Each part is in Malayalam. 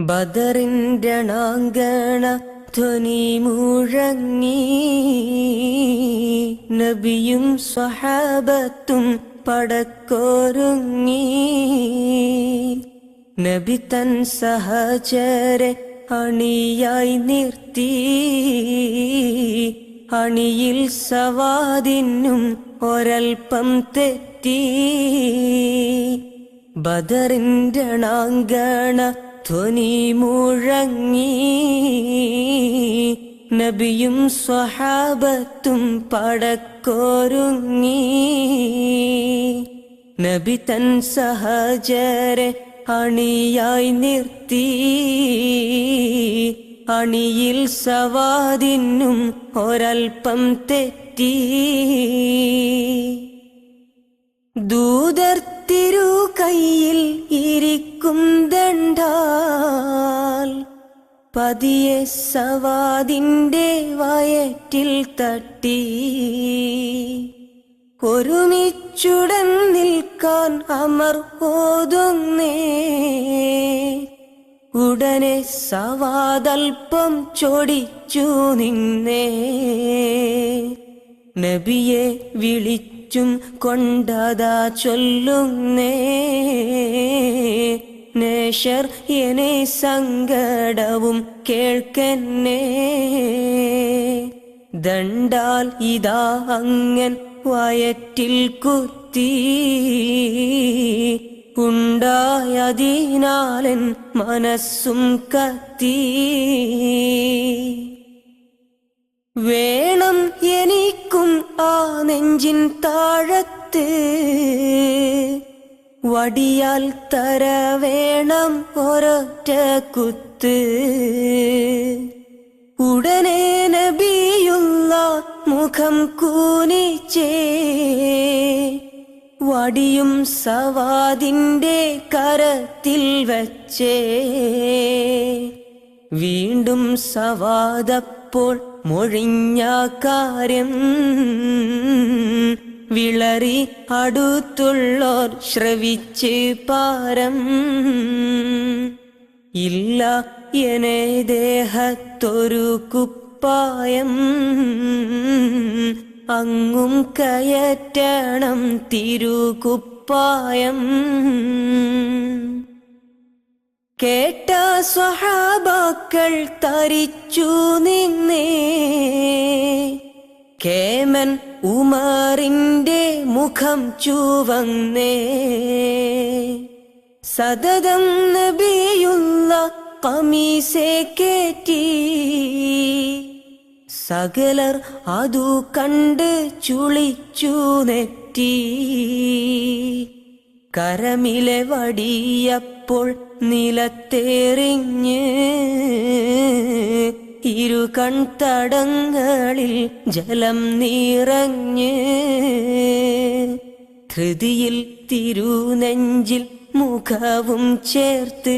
ബദറിന്റെ ണാങ്കണ ധ്വനി മുഴങ്ങി. നബിയും സ്വഹാബത്തും പടക്കോരുങ്ങി. നബി തൻ സഹചരെ അണിയായി നിർത്തി. അണിയിൽ സവാദിനും ഒരൽപ്പം തെറ്റി. ബദറിന്റെ ണാങ്കണ ധ്വനി മുഴങ്ങി. നബിയും സ്വഹാബത്തും പടക്കോരുങ്ങി. നബി തൻ സഹചരെ അണിയായി നിർത്തി. അണിയിൽ സവാദിനും ഒരൽപ്പം തെറ്റി. ദൂതർ തിരു കയ്യിൽ ഇരിക്കും ദണ്ടാൽ പതിയെ സവാദിന്റെ വയറ്റിൽ തട്ടി. ഒരുമിച്ചുടൻ നിൽക്കാൻ അമർ ഓതുന്നേ. ഉടനെ സവാദൽപ്പം ചൊടിച്ചു നിന്നേ. നബിയെ വിളിച്ചും കൊണ്ടതാ ചൊല്ലുന്നേ. നേഷർ എനെ സങ്കടവും കേൾക്കന്നേ. ദണ്ടാൽ ഇതാ അങ്ങൻ വയറ്റിൽ കുത്തി. ഉണ്ടായതിനാലൻ മനസ്സും കത്തി. വേണം എനിക്കും ആ നെഞ്ചിൻ താഴത്ത്. വടിയാൽ തര വേണം ഒരൊറ്റ കുത്ത്. ഉടനെ നബിയുള്ള മുഖം കൂനിച്ചേ. വടിയും സവാദിന്റെ കരത്തിൽ വച്ചേ. വീണ്ടും സവാദപ്പോൾ മൊഴിഞ്ഞ കാര്യം വിളറി അടുത്തുള്ളോർ ശ്രവിച്ച് പാരം. ഇല്ല എനെ ദേഹത്തൊരു കുപ്പായം. അങ്ങും കയറ്റണം തിരുകുപ്പായം. കേട്ട സ്വഹാബാക്കൾ തരിച്ചു നിന്നേ കേമൻ ഉമാറിന്റെ മുഖം ചുവന്നേ. സതതം നബിയുള്ള കമീസെ കേറ്റി. സകലർ അതു കണ്ട് ചുളിച്ചു നെറ്റി. കരമിലെ വടിയപ്പോൾ നിലത്തേറിഞ്ഞ്. ഇരു കൺതടങ്ങളിൽ ജലം നിറഞ്ഞ് ധൃതിയിൽ തിരുനെഞ്ചിൽ മുഖവും ചേർത്ത്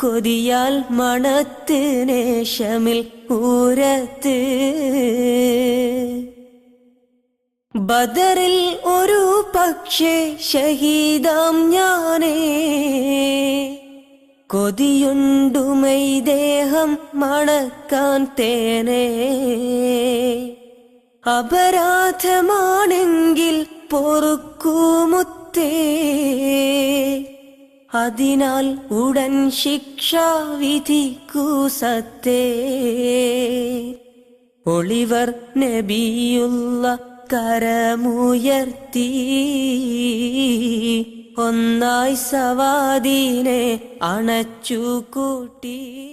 കൊതിയാൽ മണത്ത് നേശമിൽ ഊരത്ത് ബദറിൽ ഒരു പക്ഷേ ഷഹീദാം ഞാനേ കൊതിയുണ്ടുമൈ ദേഹം മണക്കാൻ തേനേ. അപരാധമാണെങ്കിൽ പൊറുക്കൂമുത്തേ. അതിനാൽ ഉടൻ ശിക്ഷ വിധിക്കൂ സത്തേ. ഒളിവർ നബിയുള്ള കരമുയർത്തി. ഒന്നായി സവാദീനെ അണച്ചു കൂട്ടി